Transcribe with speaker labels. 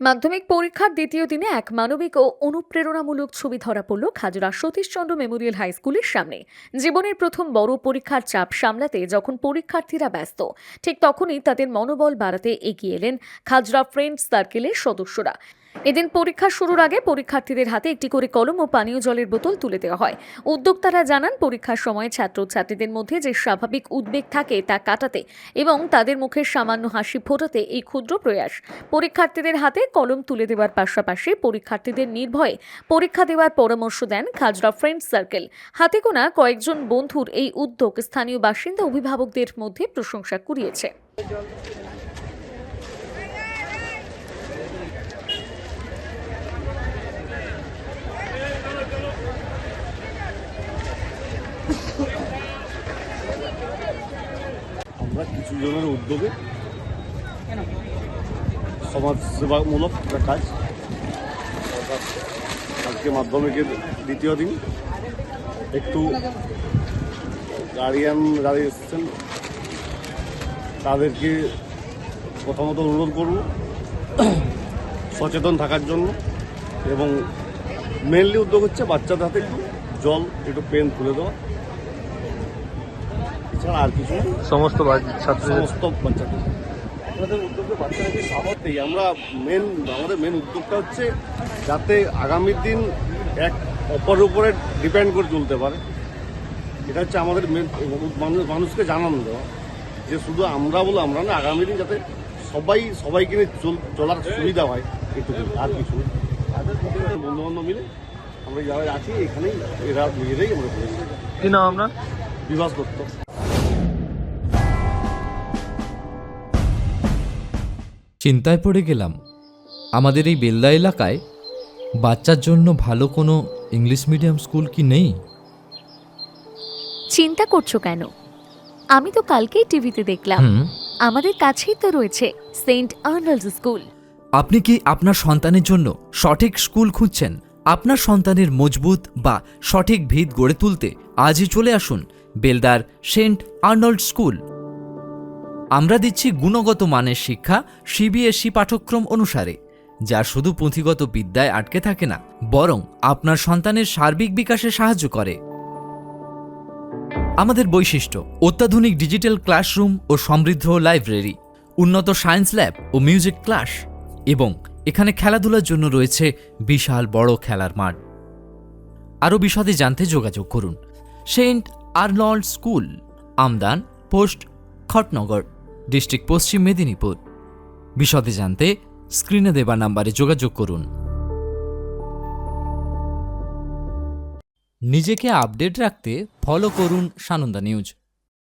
Speaker 1: মাধ্যমিক পরীক্ষার দ্বিতীয় দিনে এক মানবিক ও অনুপ্রেরণামূলক ছবি ধরা পড়ল খাজরা সতীশচন্দ্র মেমোরিয়াল হাই স্কুলের সামনে। জীবনের প্রথম বড় পরীক্ষার চাপ সামলাতে যখন পরীক্ষার্থীরা ব্যস্ত, ঠিক তখনই তাদের মনোবল বাড়াতে এগিয়ে এলেন খাজরা ফ্রেন্ডস সার্কেলের সদস্যরা। এদিন পরীক্ষা শুরুর আগে পরীক্ষার্থীদের হাতে একটি করে কলম ও পানীয় জলের বোতল তুলে দেওয়া হয়। উদ্যোক্তারা জানান, পরীক্ষার সময় ছাত্রছাত্রীদের মধ্যে যে স্বাভাবিক উদ্বেগ থাকে তা কাটাতে এবং তাদের মুখের সামান্য হাসি ফোটাতে এই ক্ষুদ্র প্রয়াস। পরীক্ষার্থীদের হাতে কলম তুলে দেওয়ার পাশাপাশি পরীক্ষার্থীদের নির্ভয়ে পরীক্ষা দেওয়ার পরামর্শ দেন খাজরা ফ্রেন্ডস সার্কেল। হাতে গোনা কয়েকজন বন্ধুর এই উদ্যোগ স্থানীয় বাসিন্দা অভিভাবকদের মধ্যে প্রশংসা কুড়িয়েছে।
Speaker 2: কিছু জনের উদ্যোগে সমাজ সেবামূলক একটা কাজ আজকে মাধ্যমিকের দ্বিতীয় দিন। একটু গার্ডিয়ান যারা এসেছেন, তাদেরকে প্রথমত অনুরোধ করব সচেতন থাকার জন্য এবং মেনলি উদ্যোগ হচ্ছে বাচ্চাদের হাতে একটু জল, একটু পেন তুলে দেওয়া। এছাড়া আর কিছু
Speaker 3: সমস্ত বা-
Speaker 2: সমস্ত বাচ্চাদের আমাদের উদ্যোগে বাচ্চাদেরকে আমরা মেন আমাদের মেন উদ্যোগটা হচ্ছে যাতে আগামী দিন এক অপর উপরে ডিপেন্ড করে চলতে পারে। এটা হচ্ছে আমাদের মেন মানুষ মানুষকে জানানো দেওয়া। যে শুধু আমরা বলে আমরা না আগামী দিন যাতে সবাই সবাইকে নিয়ে চল- চলার সুবিধা হয় এটুকু আর কিছু বন্ধু বান্ধব মিলে আমরা যারা আছি এখানেই এরা নিজেরাই আমরা
Speaker 3: কি নাম আপনার?
Speaker 2: বিভাস দত্ত।
Speaker 4: চিন্তায় পড়ে গেলাম। আমাদের এই বেলদা এলাকায় বাচ্চার জন্য ভালো কোনো ইংলিশ মিডিয়াম স্কুল কি নেই?
Speaker 1: চিন্তা করছ কেন? আমি তো কালকেই টিভিতে দেখলাম।
Speaker 4: হুম।
Speaker 1: আমাদের কাছেই তো রয়েছে সেন্ট আর্নল্ডস স্কুল।
Speaker 5: আপনি কি আপনার সন্তানের জন্য সঠিক স্কুল খুঁজছেন? আপনার সন্তানের মজবুত বা সঠিক ভিত গড়ে তুলতে আজই চলে আসুন বেলদার সেন্ট আর্নল্ড স্কুল। আমরা দিচ্ছি গুণগত মানের শিক্ষা সিবিএসই পাঠ্যক্রম অনুসারে, যা শুধু পুঁথিগত বিদ্যায় আটকে থাকে না, বরং আপনার সন্তানের সার্বিক বিকাশে সাহায্য করে। আমাদের বৈশিষ্ট্য, অত্যাধুনিক ডিজিটাল ক্লাসরুম ও সমৃদ্ধ লাইব্রেরি, উন্নত সায়েন্স ল্যাব ও মিউজিক ক্লাস, এবং এখানে খেলাধুলার জন্য রয়েছে বিশাল বড় খেলার মাঠ। আরও বিশদে জানতে যোগাযোগ করুন। Saint Arnold school, Amdan, post, Khatnagar. District Paschim Medinipur. বিশদে জানতে স্ক্রিনে দেওয়া নাম্বারে যোগাযোগ করুন।
Speaker 4: নিজেকে আপডেট রাখতে ফলো করুন সানন্দা নিউজ।